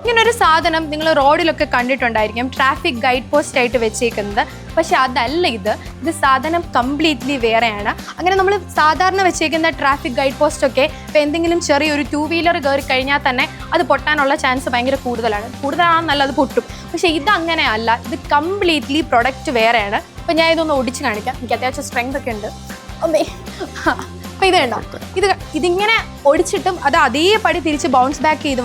ഇങ്ങനെ ഒരു സാധനം നിങ്ങൾ റോഡിലൊക്കെ കണ്ടിട്ടുണ്ടായിരിക്കും. ട്രാഫിക് ഗൈഡ് പോസ്റ്റ് ആയിട്ട് വെച്ചേക്കുന്നത്. പക്ഷെ അതല്ല ഇത്. ഇത് സാധനം കംപ്ലീറ്റ്ലി വേറെയാണ്. അങ്ങനെ നമ്മൾ സാധാരണ വെച്ചേക്കുന്ന ട്രാഫിക് ഗൈഡ് പോസ്റ്റ് ഒക്കെ ഇപ്പോൾ എന്തെങ്കിലും ചെറിയൊരു ടൂ വീലർ കയറി കഴിഞ്ഞാൽ തന്നെ അത് പൊട്ടാനുള്ള ചാൻസ് ഭയങ്കര കൂടുതലാണ്. കൂടുതലാണെന്നല്ല അത് പൊട്ടും. പക്ഷെ ഇത് അങ്ങനെയല്ല ഇത് കംപ്ലീറ്റ്ലി പ്രൊഡക്റ്റ് വേറെയാണ്. അപ്പോൾ ഞാൻ ഇതൊന്ന് ഒടിച്ച് കാണിക്കാം. എനിക്ക് അത്യാവശ്യം സ്ട്രെങ്ത് ഒക്കെ ഉണ്ട്. അമ്മേ. അപ്പോൾ ഇത് കണ്ടോ? ഇത് ഇതിങ്ങനെ ഒടിച്ചിട്ടും അത് അതേപടി തിരിച്ച് ബൗൺസ് ബാക്ക് ചെയ്ത്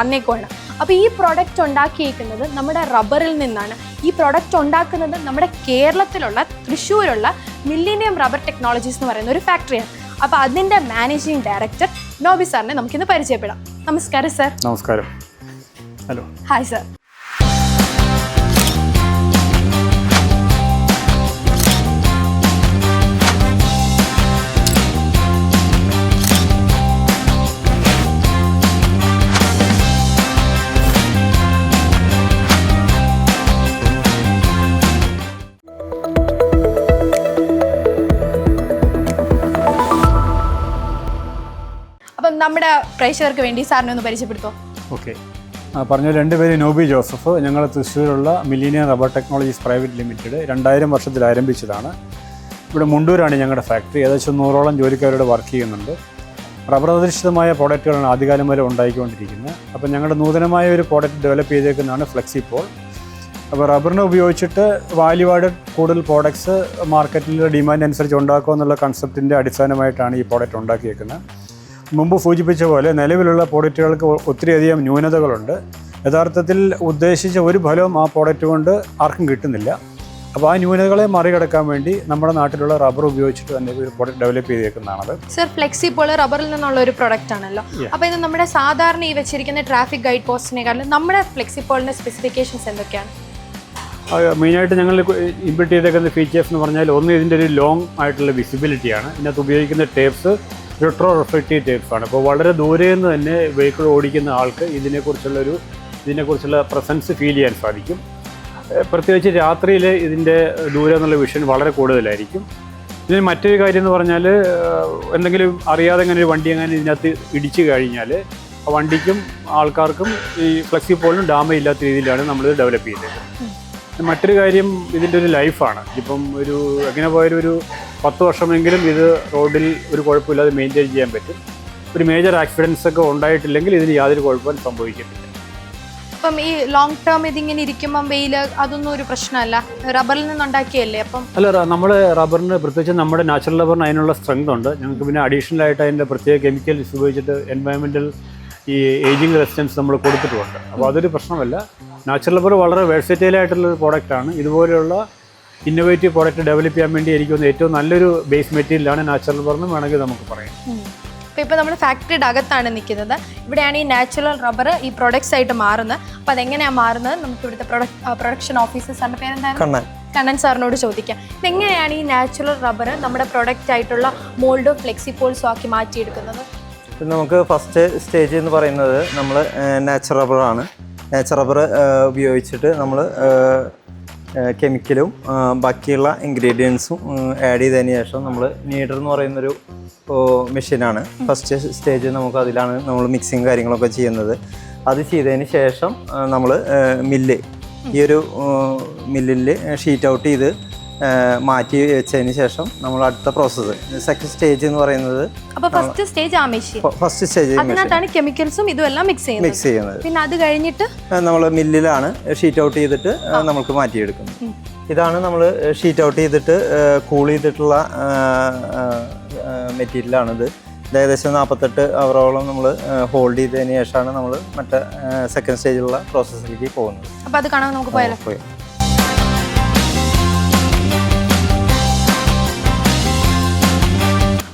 വന്നേക്കുവാണ്. അപ്പോൾ ഈ പ്രൊഡക്റ്റ് ഉണ്ടാക്കിയേക്കുന്നത് നമ്മുടെ റബ്ബറിൽ നിന്നാണ്. ഈ പ്രൊഡക്റ്റ് ഉണ്ടാക്കുന്നത് നമ്മുടെ കേരളത്തിലുള്ള തൃശ്ശൂരുള്ള മില്ലിനിയം റബ്ബർ ടെക്നോളജീസ് എന്ന് പറയുന്ന ഒരു ഫാക്ടറിയാണ് അപ്പോൾ അതിന്റെ മാനേജിംഗ് ഡയറക്ടർ നോബി സാറിനെ നമുക്കിന്ന് പരിചയപ്പെടാം. നമസ്കാരം സർ നമസ്കാരം. ഹലോ ഹായ് സർ പ്രേക്ഷകർക്ക് വേണ്ടി സാറിനെ ഒന്ന് പരിചയപ്പെടുത്തോ. ഓക്കെ. പറഞ്ഞ രണ്ടുപേര് നോബി ജോസഫ്. ഞങ്ങൾ തൃശ്ശൂരുള്ള മില്ലിനിയർ റബ്ബർ ടെക്നോളജീസ് പ്രൈവറ്റ് ലിമിറ്റഡ് രണ്ടായിരം വർഷത്തിൽ ആരംഭിച്ചതാണ്. ഇവിടെ മുണ്ടൂരാണ് ഞങ്ങളുടെ ഫാക്ടറി. ഏകദേശം നൂറോളം ജോലിക്കാരോട് വർക്ക് ചെയ്യുന്നുണ്ട്. റബ്ബർ അധിഷ്ഠിതമായ പ്രോഡക്റ്റുകളാണ് ആദ്യകാലം വരെ ഉണ്ടായിക്കൊണ്ടിരിക്കുന്നത്. അപ്പോൾ ഞങ്ങളുടെ നൂതനമായ ഒരു പ്രോഡക്റ്റ് ഡെവലപ്പ് ചെയ്തേക്കുന്നതാണ് ഫ്ലെക്സിപ്പോൾ അപ്പോൾ റബ്ബറിനെ ഉപയോഗിച്ചിട്ട് വാല്യൂ ആഡഡ് കൂടുതൽ പ്രോഡക്ട്സ് മാർക്കറ്റിൽ ഡിമാൻഡ് അനുസരിച്ച് ഉണ്ടാക്കുക എന്നുള്ള കൺസെപ്റ്റിന്റെ അടിസ്ഥാനമായിട്ടാണ് ഈ പ്രോഡക്റ്റ് ഉണ്ടാക്കിയേക്കുന്നത്. മുമ്പ് സൂചിപ്പിച്ച പോലെ നിലവിലുള്ള പ്രോഡക്റ്റുകൾക്ക് ഒത്തിരി ഒത്തിരിയധികം ന്യൂനതകളുണ്ട്. യഥാർത്ഥത്തിൽ ഉദ്ദേശിച്ച ഒരു ഫലവും ആ പ്രോഡക്റ്റ് കൊണ്ട് ആർക്കും കിട്ടുന്നില്ല. അപ്പോൾ ആ ന്യൂനതകളെ മറികടക്കാൻ വേണ്ടി നമ്മുടെ നാട്ടിലുള്ള റബ്ബർ ഉപയോഗിച്ചിട്ട് തന്നെ ഒരു പ്രോഡക്റ്റ് ഡെവലപ്പ് ചെയ്തേക്കുന്നതാണത്. സർ ഫ്ലെക്സി പോൾ റബ്ബറിൽ നിന്നുള്ള ഒരു പ്രോഡക്റ്റ് ആണല്ലോ. അപ്പോൾ ഇത് നമ്മുടെ സാധാരണ ഈ വെച്ചിരിക്കുന്ന ട്രാഫിക് ഗൈഡ് പോസ്റ്റിനെക്കാളും നമ്മുടെ ഫ്ലെക്സി പോളിന്റെ സ്പെസിഫിക്കേഷൻസ് എന്തൊക്കെയാണ്? മെയിനായിട്ട് ഞങ്ങൾ ഇമ്പിട്ട് ചെയ്തേക്കുന്ന ഫീച്ചേഴ്സ് എന്ന് പറഞ്ഞാൽ ഒന്ന് ഇതിന്റെ ഒരു ലോങ് ആയിട്ടുള്ള വിസിബിലിറ്റിയാണ് ഇതിനകത്ത് ഉപയോഗിക്കുന്ന ടേപ്സ് റിട്രോ റിഫ്ലക്റ്റീവ് ടൈപ്പാണ് അപ്പോൾ വളരെ ദൂരെ നിന്ന് തന്നെ വെഹിക്കിൾ ഓടിക്കുന്ന ആൾക്ക് ഇതിനെക്കുറിച്ചുള്ളൊരു ഇതിനെക്കുറിച്ചുള്ള പ്രസൻസ് ഫീൽ ചെയ്യാൻ സാധിക്കും. പ്രത്യേകിച്ച് രാത്രിയിൽ ഇതിന്റെ ദൂരം എന്നുള്ള വിഷൻ വളരെ കൂടുതലായിരിക്കും. ഇതിന് മറ്റൊരു കാര്യം എന്ന് പറഞ്ഞാൽ എന്തെങ്കിലും അറിയാതെ അങ്ങനെ ഒരു വണ്ടി അങ്ങനെ ഇതിനകത്ത് ഇടിച്ചു കഴിഞ്ഞാൽ വണ്ടിക്കും ആൾക്കാർക്കും ഈ ഫ്ലെക്സിപ്പോളിനും ഡാമേജ് ഇല്ലാത്ത രീതിയിലാണ് നമ്മളിത് ഡെവലപ്പ് ചെയ്തത്. മറ്റൊരു കാര്യം ഇതിന്റെ ഒരു ലൈഫാണ്. ഇപ്പം ഒരു എങ്ങനെ പോയാലും ഒരു പത്ത് വർഷമെങ്കിലും ഇത് റോഡിൽ ഒരു കുഴപ്പമില്ലാതെ മെയിന്റെയിൻ ചെയ്യാൻ പറ്റും. ഒരു മേജർ ആക്സിഡൻസ് ഒക്കെ ഉണ്ടായിട്ടില്ലെങ്കിൽ ഇതിന് യാതൊരു കുഴപ്പവും സംഭവിക്കത്തില്ല. അപ്പം ഈ ലോങ് ടേം ഇതിങ്ങനെ ഇരിക്കുമ്പം വെയിൽ അതൊന്നും ഒരു പ്രശ്നമല്ല? റബ്ബറിൽ നിന്നുണ്ടാക്കിയല്ലേ അപ്പം? അല്ല നമ്മൾ റബ്ബറിന് പ്രത്യേകിച്ച് നമ്മുടെ നാച്ചുറൽ റബ്ബറിന് അതിനുള്ള സ്ട്രെങ്ത് ഉണ്ട്. ഞങ്ങൾക്ക് പിന്നെ അഡീഷണൽ ആയിട്ട് അതിന്റെ പ്രത്യേക കെമിക്കൽസ് ഉപയോഗിച്ചിട്ട് എൻവയോൺമെന്റൽ ഈ ഏജിങ് റെസിസ്റ്റൻസ് നമ്മൾ കൊടുത്തിട്ടുണ്ട്. അപ്പോൾ അതൊരു പ്രശ്നമല്ല. നാച്ചുറൽ റബ്ബർ വളരെ വെർസറ്റൈൽ ആയിട്ടുള്ള ഒരു പ്രോഡക്റ്റാണ് ഇതുപോലെയുള്ള ഇന്നോവേറ്റീവ് പ്രോഡക്റ്റ് ഡെവലപ്പ് ചെയ്യാൻ വേണ്ടി എനിക്ക് തോന്നുന്നു ഏറ്റവും നല്ലൊരു ബേസ് മെറ്റീരിയലാണ് നാച്ചുറൽ റബ്ബർ എന്ന് വേണമെങ്കിൽ നമുക്ക് പറയാം. അപ്പോൾ ഇപ്പോൾ നമ്മൾ ഫാക്ടറിയുടെ അകത്താണ് നിൽക്കുന്നത്. ഇവിടെയാണ് ഈ നാച്ചുറൽ റബ്ബർ ഈ പ്രൊഡക്ട്സ് ആയിട്ട് മാറുന്നത്. അപ്പോൾ അതെങ്ങനെയാണ് മാറുന്നത്? നമുക്ക് ഇവിടുത്തെ പ്രൊഡക്ഷൻ ഓഫീസർ സാറിന്റെ പേരെന്താണ് കണ്ണൻ. കണ്ണൻ സാറിനോട് ചോദിക്കാം. ഇതെങ്ങനെയാണ് ഈ നാച്ചുറൽ റബ്ബർ നമ്മുടെ പ്രൊഡക്റ്റ് ആയിട്ടുള്ള മോൾഡോ ഫ്ലെക്സിപ്പോൾസോ ആക്കി മാറ്റിയെടുക്കുന്നത്? നമുക്ക് ഫസ്റ്റ് സ്റ്റേജ് എന്ന് പറയുന്നത് നമ്മൾ നാച്ചുറൽ റബ്ബറാണ് നാച്ചുറൽ റബ്ബർ ഉപയോഗിച്ചിട്ട് നമ്മൾ കെമിക്കലും ബാക്കിയുള്ള ഇൻഗ്രീഡിയൻസും ആഡ് ചെയ്തതിന് ശേഷം നമ്മൾ നീഡർ എന്ന് പറയുന്നൊരു മെഷീനാണ്. ഫസ്റ്റ് സ്റ്റേജ് നമുക്ക് അതിലാണ് നമ്മൾ മിക്സിങ് കാര്യങ്ങളൊക്കെ ചെയ്യുന്നത്. അത് ചെയ്തതിന് ശേഷം നമ്മൾ മില്ല് ഈ ഒരു മില്ലിൽ ഷീറ്റ് ഔട്ട് ചെയ്ത് മാറ്റി വെച്ചതിന് ശേഷം നമ്മൾ അടുത്ത പ്രോസസ്സ് സെക്കൻഡ് സ്റ്റേജ് എന്ന് പറയുന്നത് അപ്പോൾ ഫസ്റ്റ് സ്റ്റേജ് ആ മെഷീൻ ഫസ്റ്റ് സ്റ്റേജ് അതിനകത്താണ് കെമിക്കൽസും ഇതുമെല്ലാം മിക്സ് ചെയ്യുന്നത്. മിക്സ് ചെയ്യുന്നത്. പിന്നെ അത് കഴിഞ്ഞിട്ട് നമ്മൾ മില്ലിലാണ് ഷീറ്റ് ഔട്ട് ചെയ്തിട്ട് നമുക്ക് മാറ്റിയെടുക്കുന്നത്. ഇതാണ് നമ്മൾ ഷീറ്റ് ഔട്ട് ചെയ്തിട്ട് കൂൾ ചെയ്തിട്ടുള്ള മെറ്റീരിയലാണിത് ഇത് ഏകദേശം നാൽപ്പത്തെട്ട് അവറോളം നമ്മൾ ഹോൾഡ് ചെയ്തതിന് ശേഷമാണ് നമ്മൾ മറ്റേ സെക്കൻഡ് സ്റ്റേജിലുള്ള പ്രോസസ്സിലേക്ക് പോകുന്നത്. അപ്പോൾ അത് കാണാൻ നമുക്ക് പോയാലോ?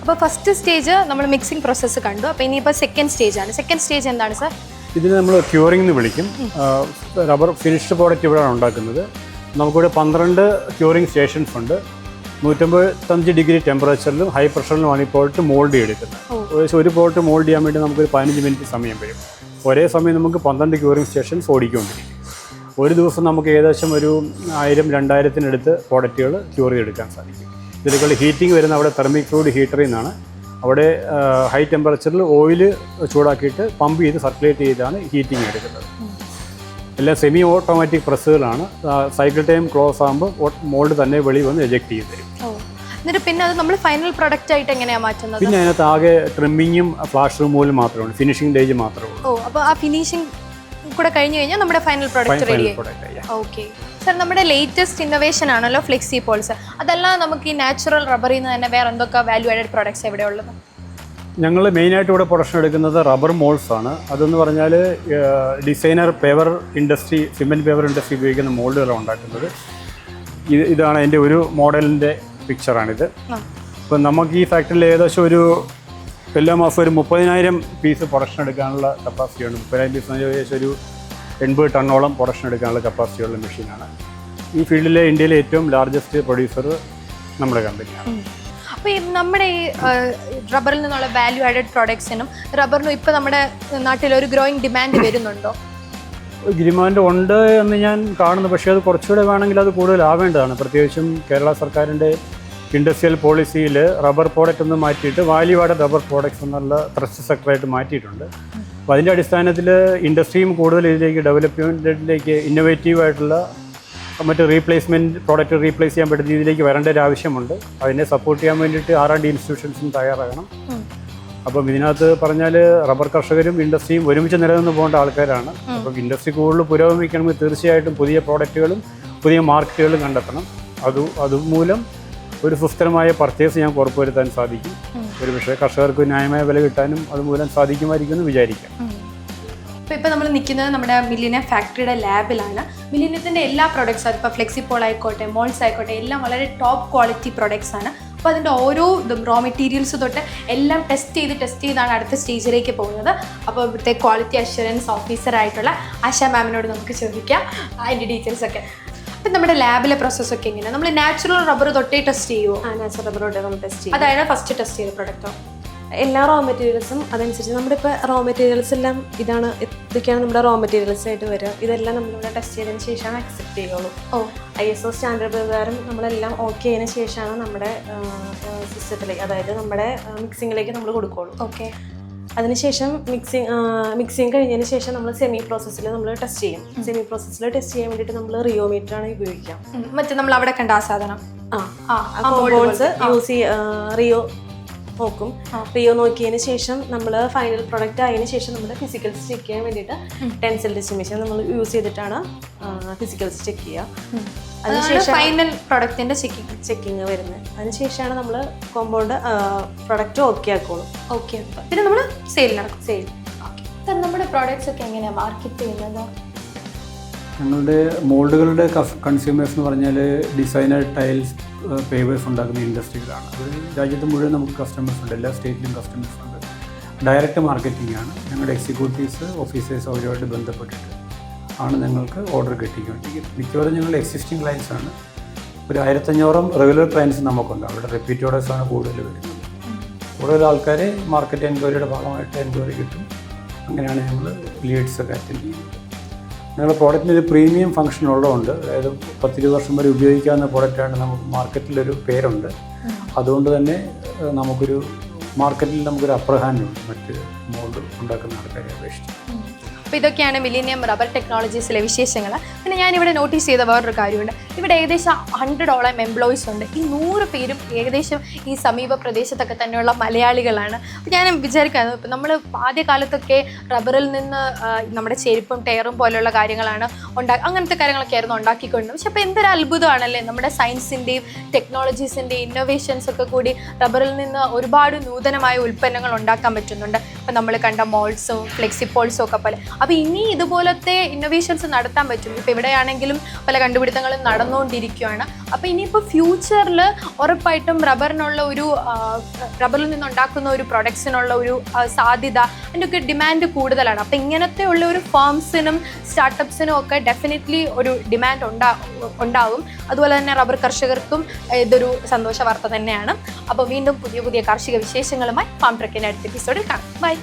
അപ്പോൾ ഫസ്റ്റ് സ്റ്റേജ് നമ്മൾ മിക്സിംഗ് പ്രോസസ്സ് കണ്ടു. അപ്പോൾ ഇനിയിപ്പോൾ സെക്കൻഡ് സ്റ്റേജ് ആണ്. സെക്കൻഡ് സ്റ്റേജ് എന്താണ് സാർ ഇതിന് നമ്മൾ ക്യൂറിംഗ് എന്ന് വിളിക്കും. റബ്ബർ ഫിനിഷ്ഡ് പ്രോഡക്റ്റ് ഇവിടെയാണ് ഉണ്ടാക്കുന്നത്. നമുക്കിവിടെ പന്ത്രണ്ട് ക്യൂറിംഗ് സ്റ്റേഷൻസ് ഉണ്ട്. നൂറ്റമ്പത്തഞ്ച് ഡിഗ്രി ടെമ്പറേച്ചറിലും ഹൈ പ്രഷറിലുമാണ് ഈ പ്രോഡക്റ്റ് മോൾഡ് ചെയ്തെടുക്കുന്നത്. ഏകദേശം ഒരു പ്രോഡക്റ്റ് മോൾഡ് ചെയ്യാൻ വേണ്ടി നമുക്കൊരു പതിനഞ്ച് മിനിറ്റ് സമയം വരും. ഒരേ സമയം നമുക്ക് പന്ത്രണ്ട് ക്യൂറിംഗ് സ്റ്റേഷൻസ് ഓടിക്കൊണ്ടിരിക്കും. ഒരു ദിവസം നമുക്ക് ഏകദേശം ഒരു ആയിരം രണ്ടായിരത്തിനടുത്ത് പ്രോഡക്റ്റുകൾ ക്യൂർ ചെയ്തെടുക്കാൻ സാധിക്കും. ഇതിലേക്കുള്ള ഹീറ്റിംഗ് വരുന്ന അവിടെ തെർമിക് ഫ്ലൂഡ് ഹീറ്ററിൽ നിന്നാണ്. അവിടെ ഹൈ ടെമ്പറേച്ചറിൽ ഓയിൽ ചൂടാക്കിയിട്ട് പമ്പ് ചെയ്ത് സർക്കുലേറ്റ് ചെയ്താണ് ഹീറ്റിംഗ് എടുക്കുന്നത്. എല്ലാം സെമി ഓട്ടോമാറ്റിക് പ്രസ്സുകളാണ് സൈക്കിൾ ടൈം ക്ലോസ് ആകുമ്പോൾ മോൾഡ് തന്നെ വെളി വന്ന് എജക്ട് ചെയ്ത് തരും. എന്നിട്ട് പിന്നെ അത് നമ്മൾ ഫൈനൽ പ്രൊഡക്റ്റ് ആയിട്ട് എങ്ങനെയാണ് മാറ്റുന്നത്? പിന്നെ അതിനകത്ത് ആകെ ട്രിമ്മിങ്ങും ഫ്ലാഷ് റിമൂവലും മാത്രമേ ഉള്ളൂ. ഫിനിഷിംഗ് ഡേജ് മാത്രമേ ഉള്ളൂ. ഓ അപ്പോൾ ആ ഫിനിഷിംഗ് കൂടെ കഴിഞ്ഞ് കഴിഞ്ഞാൽ നമ്മുടെ final product ready okay sir നമ്മുടെ ലേറ്റസ്റ്റ് ഇന്നോവേഷൻ ആണല്ലോ ഫ്ലെക്സി പോൾസ് അതല്ലാതെ നമുക്ക് ഈ നാച്ചുറൽ റബ്ബറിൽ നിന്ന് തന്നെ വേറെ എന്തൊക്കെ വാല്യൂ ആഡഡ് പ്രോഡക്ട്സ് എവിടെ ഉള്ളത്? ഞങ്ങൾ മെയിനായിട്ട് ഇവിടെ പ്രൊഡക്ഷൻ എടുക്കുന്നത് റബ്ബർ മോൾസ് ആണ്. അതെന്ന് പറഞ്ഞാൽ designer paver industry cement paver industry ഉപയോഗിക്കുന്ന മോൾഡുകളാണ് ഉണ്ടാക്കുന്നത്. ഇത് ഇതാണ് എന്റെ ഒരു മോഡലിന്റെ പിക്ചറാണിത് അപ്പം നമുക്ക് ഈ ഫാക്ടറിയിൽ ഏകദേശം ഒരു എല്ലാ മാസവും ഒരു മുപ്പതിനായിരം പീസ് പ്രൊഡക്ഷൻ എടുക്കാനുള്ള കപ്പാസിറ്റിയാണ് മുപ്പതിനായിരം പീസ് ഏകദേശം ഒരു എൺപത് ടണ്ണോളം പ്രൊഡക്ഷൻ എടുക്കാനുള്ള കപ്പാസിറ്റിയുള്ള മെഷീനാണ് ഈ ഫീൽഡിലെ ഇന്ത്യയിലെ ഏറ്റവും ലാർജസ്റ്റ് പ്രൊഡ്യൂസർ നമ്മുടെ കമ്പനിയാണ് അപ്പോൾ ഈ നമ്മുടെ ഈ റബ്ബറിൽ നിന്നുള്ള വാല്യൂ ആഡഡ് പ്രോഡക്ട്സിനും റബ്ബറിനും ഇപ്പോൾ നമ്മുടെ നാട്ടിൽ ഒരു ഗ്രോയിങ് ഡിമാൻഡ് വരുന്നുണ്ടോ? ഡിമാൻഡ് ഉണ്ട് എന്ന് ഞാൻ കാണുന്നു. പക്ഷേ അത് കുറച്ചുകൂടെ വേണമെങ്കിൽ അത് കൂടുതൽ ആവേണ്ടതാണ്. പ്രത്യേകിച്ചും കേരള സർക്കാരിന്റെ ഇൻഡസ്ട്രിയൽ പോളിസിയിൽ റബ്ബർ പ്രോഡക്റ്റ് ഒന്ന് മാറ്റിയിട്ട് വാല്യൂ ആഡഡ് റബ്ബർ പ്രോഡക്ട്സ് എന്നുള്ള ട്രസ്റ്റ് സെക്ടറായിട്ട് മാറ്റിയിട്ടുണ്ട്. അപ്പോൾ അതിന്റെ അടിസ്ഥാനത്തിൽ ഇൻഡസ്ട്രിയും കൂടുതൽ ഇതിലേക്ക് ഡെവലപ്മെന്റിലേക്ക് ഇന്നോവേറ്റീവ് ആയിട്ടുള്ള മറ്റ് റീപ്ലേസ്മെന്റ് പ്രോഡക്റ്റ് റീപ്ലേസ് ചെയ്യാൻ പറ്റുന്ന രീതിയിലേക്ക് വരേണ്ട ഒരു ആവശ്യമുണ്ട്. അതിനെ സപ്പോർട്ട് ചെയ്യാൻ വേണ്ടിയിട്ട് ആർ ആൻഡ് ഡി ഇൻസ്റ്റിറ്റ്യൂഷൻസും തയ്യാറാകണം. അപ്പം ഇതിനകത്ത് പറഞ്ഞാൽ റബ്ബർ കർഷകരും ഇൻഡസ്ട്രിയും ഒരുമിച്ച് നിലനിന്ന് പോകേണ്ട ആൾക്കാരാണ്. അപ്പം ഇൻഡസ്ട്രി കൂടുതൽ പുരോഗമിക്കണമെങ്കിൽ തീർച്ചയായിട്ടും പുതിയ പ്രോഡക്റ്റുകളും പുതിയ മാർക്കറ്റുകളും കണ്ടെത്തണം. അത് അതുമൂലം ഒരു സുസ്ഥിരമായ പർച്ചേസ് ഞാൻ ഉറപ്പുവരുത്താൻ സാധിക്കും. ഒരു പക്ഷേ കർഷകർക്ക് ന്യായമായ വില കിട്ടാനും അതുമൂലം സാധിക്കുമായിരിക്കും എന്ന് വിചാരിക്കാം. അപ്പോൾ ഇപ്പോൾ നമ്മൾ നിൽക്കുന്നത് നമ്മുടെ മില്ലിന ഫാക്ടറിയുടെ ലാബിലാണ് മില്ലിനത്തിന്റെ എല്ലാ പ്രൊഡക്ട്സും അതിപ്പോൾ ഫ്ലെക്സിപ്പോൾ ആയിക്കോട്ടെ മോൾസ് ആയിക്കോട്ടെ എല്ലാം വളരെ ടോപ്പ് ക്വാളിറ്റി പ്രൊഡക്ട്സ് ആണ്. അപ്പോൾ അതിന്റെ ഓരോ ഇതും റോ മെറ്റീരിയൽസ് തൊട്ട് എല്ലാം ടെസ്റ്റ് ചെയ്ത് ടെസ്റ്റ് ചെയ്താണ് അടുത്ത സ്റ്റേജിലേക്ക് പോകുന്നത്. അപ്പോൾ ഇവിടുത്തെ ക്വാളിറ്റി അഷുറൻസ് ഓഫീസറായിട്ടുള്ള ആശാ മാമിനോട് നമുക്ക് ചോദിക്കാം. അതിന്റെ ഡീറ്റെയിൽസ് അപ്പം നമ്മുടെ ലാബിലെ പ്രോസസ്സ് ഒക്കെ എങ്ങനെയാണ് നമ്മൾ നാച്ചുറൽ റബ്ബർ തൊട്ടേ ടെസ്റ്റ് ചെയ്യുമോ ആ നാച്ചുറൽ തൊട്ടേ നമ്മൾ ടെസ്റ്റ് ചെയ്യും. അതായത് ഫസ്റ്റ് ടെസ്റ്റ് ചെയ്ത പ്രൊഡക്റ്റോ എല്ലാ റോ മെറ്റീരിയൽസും അതനുസരിച്ച് നമ്മുടെ ഇപ്പോൾ റോ മെറ്റീരിയൽസ് എല്ലാം ഇതാണ് ഇതൊക്കെയാണ് നമ്മുടെ റോ മെറ്റീരിയൽസ് ആയിട്ട് വരിക. ഇതെല്ലാം നമ്മളിവിടെ ടെസ്റ്റ് ചെയ്തതിന് ശേഷമാണ് അക്സെപ്റ്റ് ചെയ്യുള്ളൂ. ഓ. ഐ എസ് ഒ സ്റ്റാൻഡേർഡ് പ്രകാരം നമ്മളെല്ലാം ഓക്കെ ആയതിനു ശേഷമാണ് നമ്മുടെ സിസ്റ്റത്തിലേക്ക് അതായത് നമ്മുടെ മിക്സിങ്ങിലേക്ക് നമ്മൾ കൊടുക്കുകയുള്ളൂ. ഓക്കെ അതിനുശേഷം മിക്സിങ് മിക്സിങ് കഴിഞ്ഞതിന് ശേഷം നമ്മൾ സെമി പ്രോസസ്സിൽ നമ്മൾ ടെസ്റ്റ് ചെയ്യും. സെമി പ്രോസസ്സിൽ ടെസ്റ്റ് ചെയ്യാൻ വേണ്ടിയിട്ട് നമ്മൾ റിയോമീറ്റർ ആണ് ഉപയോഗിക്കാം മറ്റേ നമ്മൾ അവിടെ കണ്ട ആ സാധനം. ആ. യൂസ് റിയോ നോക്കും. റിയോ നോക്കിയതിന് ശേഷം നമ്മൾ ഫൈനൽ പ്രൊഡക്റ്റ് ആയതിനു ശേഷം നമ്മൾ ഫിസിക്കൽസ് ചെക്ക് ചെയ്യാൻ വേണ്ടിയിട്ട് ടെൻസിൽ ഡിസ്റ്റിമേഷൻ നമ്മൾ യൂസ് ചെയ്തിട്ടാണ് ഫിസിക്കൽസ് ചെക്ക് ചെയ്യുക. അതിനുശേഷം ഫൈനൽ പ്രൊഡക്റ്റിന്റെ ചെക്കിംഗ് ചെക്കിങ് വരുന്നത്. അതിനുശേഷമാണ് നമ്മൾ കോമ്പൗണ്ട് പ്രൊഡക്റ്റ് ഓക്കെ ആക്കുള്ളൂ. ഓക്കെ പിന്നെ നമ്മൾ സെയിൽ നടക്കും. സെയിൽ നമ്മുടെ പ്രോഡക്റ്റ്സ് ഒക്കെ എങ്ങനെയാണ് മാർക്കറ്റ് ചെയ്യുന്നത്? ഞങ്ങളുടെ മോൾഡുകളുടെ കൺസ്യൂമേഴ്സ് എന്ന് പറഞ്ഞാൽ ഡിസൈനർ ടൈൽസ് പേവേഴ്സ് ഉണ്ടാക്കുന്ന ഇൻഡസ്ട്രികളാണ്. അത് രാജ്യത്ത് മുഴുവൻ നമുക്ക് കസ്റ്റമേഴ്സ് ഉണ്ട്. എല്ലാ സ്റ്റേറ്റിലും കസ്റ്റമേഴ്സ് ഉണ്ട്. ഡയറക്റ്റ് മാർക്കറ്റിംഗ് ആണ്. ഞങ്ങളുടെ എക്സിക്യൂട്ടീവ്സ് ഓഫീസേഴ്സ് അവരുമായിട്ട് ബന്ധപ്പെട്ടിട്ട്. ആണ് ഞങ്ങൾക്ക് ഓർഡർ കിട്ടിക്കൊണ്ടിരിക്കുന്നത്. മിക്കവാറും ഞങ്ങൾ എക്സിസ്റ്റിംഗ് ക്ലയൻസ് ആണ്. ഒരു ആയിരത്തഞ്ഞൂറും റെഗുലർ ക്ലയൻസ് നമുക്കുണ്ട്. അവിടെ റിപ്പീറ്റ് ഓർഡേഴ്സ് ആണ് കൂടുതൽ വരുന്നത്. കൂടുതൽ ആൾക്കാർ മാർക്കറ്റ് എൻക്വയറിയുടെ ഭാഗമായിട്ട് എൻക്വയറി കിട്ടും. അങ്ങനെയാണ് ഞങ്ങൾ ലീഡ്സ് ഒക്കെ അറ്റൻഡ് ചെയ്യുന്നത്. ഞങ്ങളുടെ പ്രോഡക്റ്റിന് ഒരു പ്രീമിയം ഫംഗ്ഷൻ ഉള്ളതുകൊണ്ട് അതായത് പത്തിരുപത് വർഷം വരെ ഉപയോഗിക്കാവുന്ന പ്രോഡക്റ്റാണ് നമുക്ക് മാർക്കറ്റിലൊരു പേരുണ്ട്. അതുകൊണ്ട് തന്നെ നമുക്കൊരു മാർക്കറ്റിൽ നമുക്കൊരു അപ്രഹാനുണ്ട് മറ്റ് മോൾഡ് ഉണ്ടാക്കുന്ന ആൾക്കാരെ അപേക്ഷിച്ച്. അപ്പോൾ ഇതൊക്കെയാണ് മിലീനിയം റബ്ബർ ടെക്നോളജീസിലെ വിശേഷങ്ങൾ പിന്നെ ഞാനിവിടെ നോട്ടീസ് ചെയ്ത വേറൊരു കാര്യമുണ്ട്. ഇവിടെ ഏകദേശം ഹൺഡ്രഡോളം എംപ്ലോയീസ് ഉണ്ട്. ഈ നൂറ് പേരും ഏകദേശം ഈ സമീപ പ്രദേശത്തൊക്കെ തന്നെയുള്ള മലയാളികളാണ്. അപ്പോൾ ഞാൻ വിചാരിക്കുന്നത് ഇപ്പം നമ്മൾ ആദ്യകാലത്തൊക്കെ റബ്ബറിൽ നിന്ന് നമ്മുടെ ചെരുപ്പും ടയറും പോലെയുള്ള കാര്യങ്ങളാണ് ഉണ്ടാ അങ്ങനത്തെ കാര്യങ്ങളൊക്കെ ആയിരുന്നു ഉണ്ടാക്കിക്കൊണ്ട് പക്ഷെ അപ്പോൾ എന്തൊരു അത്ഭുതമാണല്ലേ നമ്മുടെ സയൻസിന്റെയും ടെക്നോളജീസിന്റെയും ഇന്നോവേഷൻസ് ഒക്കെ കൂടി റബ്ബറിൽ നിന്ന് ഒരുപാട് നൂതനമായ ഉൽപ്പന്നങ്ങൾ ഉണ്ടാക്കാൻ പറ്റുന്നുണ്ട്. ഇപ്പം നമ്മൾ കണ്ട മോൾസോ ഫ്ലെക്സിപ്പോൾസോ ഒക്കെ പോലെ. അപ്പോൾ ഇനി ഇതുപോലത്തെ ഇന്നോവേഷൻസ് നടത്താൻ പറ്റും. ഇപ്പോൾ ഇവിടെയാണെങ്കിലും പല കണ്ടുപിടുത്തങ്ങളും നടന്നുകൊണ്ടിരിക്കുകയാണ്. അപ്പോൾ ഇനിയിപ്പോൾ ഫ്യൂച്ചറിൽ ഉറപ്പായിട്ടും റബ്ബറിനുള്ള ഒരു റബ്ബറിൽ നിന്നുണ്ടാക്കുന്ന ഒരു പ്രൊഡക്ട്സിനുള്ള ഒരു സാധ്യത അതിന്റെ ഒക്കെ ഡിമാൻഡ് കൂടുതലാണ്. അപ്പോൾ ഇങ്ങനത്തെ ഉള്ള ഒരു ഫേംസിനും സ്റ്റാർട്ടപ്സിനും ഒക്കെ ഡെഫിനറ്റ്ലി ഒരു ഡിമാൻഡ് ഉണ്ടാ ഉണ്ടാവും. അതുപോലെ തന്നെ റബ്ബർ കർഷകർക്കും ഇതൊരു സന്തോഷ വാർത്ത തന്നെയാണ്. അപ്പോൾ വീണ്ടും പുതിയ പുതിയ കാർഷിക വിശേഷങ്ങളുമായി ഫാം ട്രക്കിന്റെ അടുത്ത എപ്പിസോഡിൽ കാണാം. ബൈ